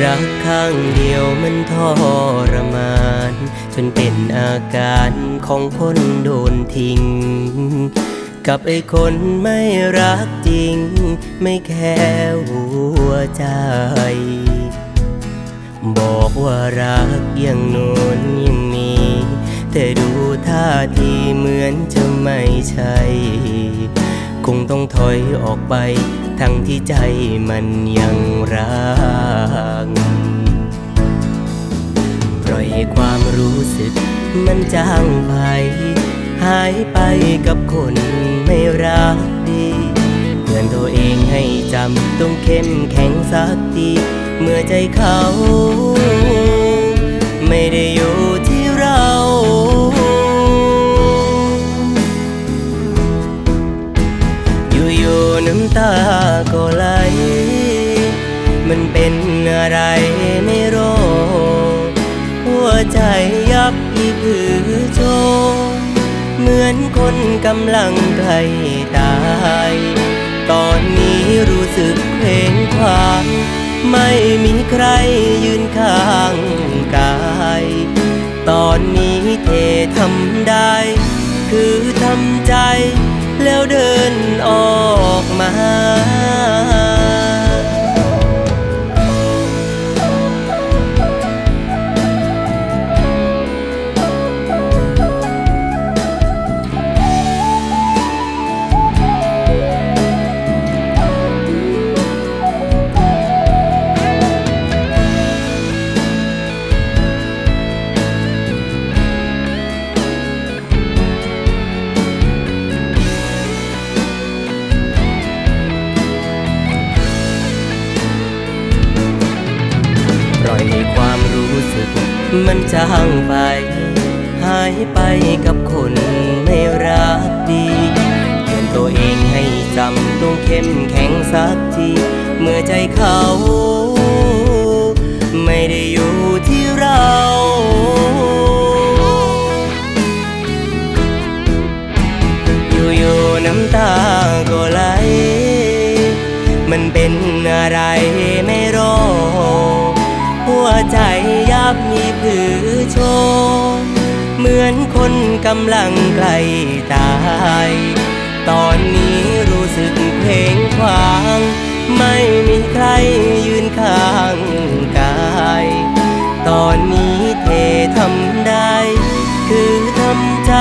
รักข้างเดียวมันทรมาน จนเป็นอาการของคนโดนทิ้ง กับไอ้คนไม่รักจริง ไม่แค่หัวใจ บอกว่ารักอย่างโน้นอย่างนี้ แต่ดูท่าทีเหมือนจะไม่ใช่ คงต้องถอยออกไป ทั้งที่ใจมันยังรักปล่อยให้ความรู้สึกมันจางไป หายไปกับคนไม่รักดีเตือนตัวเองให้จำต้องเข้มแข็งสักที เมื่อใจเขา ไม่ได้อยู่ น้ำตาก็ไหล มันเป็นอะไรไม่รู้หัวใจยับอีผือโชมเหมือนคนกำลังใกล้ตาย ตอนนี้รู้สึกเพลงความไม่มีใครยืนข้างกาย ตอนนี้เททำได้ คือทำใจ แล้วเดินออกมา มันจางไป หายไปกับคนไม่รักดีเตือนตัวเองให้จำต้องเข้มแข็งสักที เมื่อใจเขา อนคนกำลังใกล้ตาย ตอนนี้รู้สึกเพลงควาง ไม่มีใครยืนข้างกาย ตอนนี้เททำได้ คือทำใจ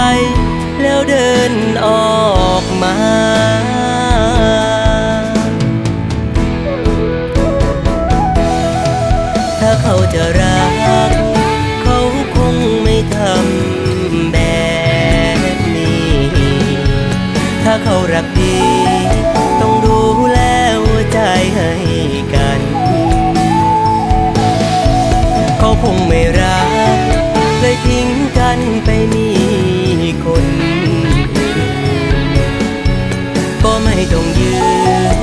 แล้วเดินออกมา ใจให้กัน เขาคงไม่รักเลยทิ้งกันไปมีคนอื่นก็ไม่ต้องยืน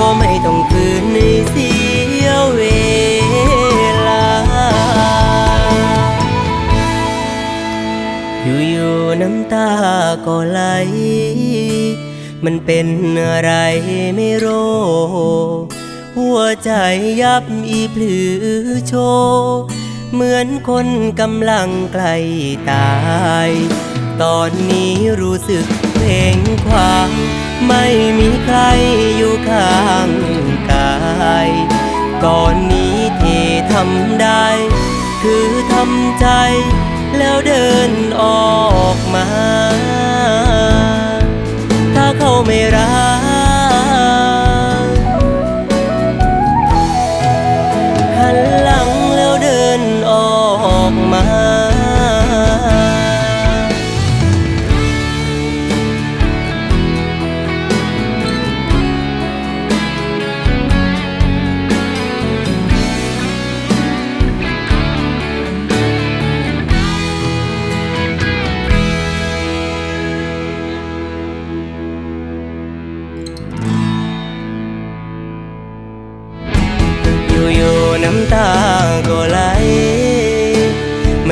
ก็ไม่ต้องคืนในเสียเวลา อยู่ๆน้ำตาก็ไหล มันเป็นอะไรไม่รู้ หัวใจยับอีพลือโชว์เหมือนคนกำลังใกล้ตาย ตอนนี้รู้สึกเพลงความ ไม่มีใครอยู่ข้างกาย ตอนนี้ที่ทำได้ คือทำใจแล้วเดินออก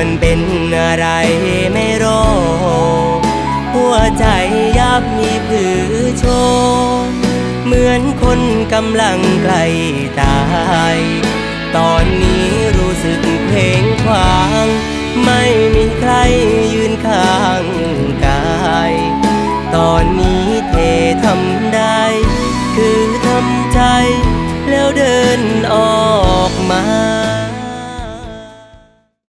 ันเป็นอะไรไม่รู้หัวใจยับมีผือโชว์เหมือนคนกำลังใกล้ตาย ตอนนี้รู้สึกเพ่งควาง ไม่มีใครยืนข้างกาย ตอนนี้เททำได้ คือทำใจ แล้วเดินออกมา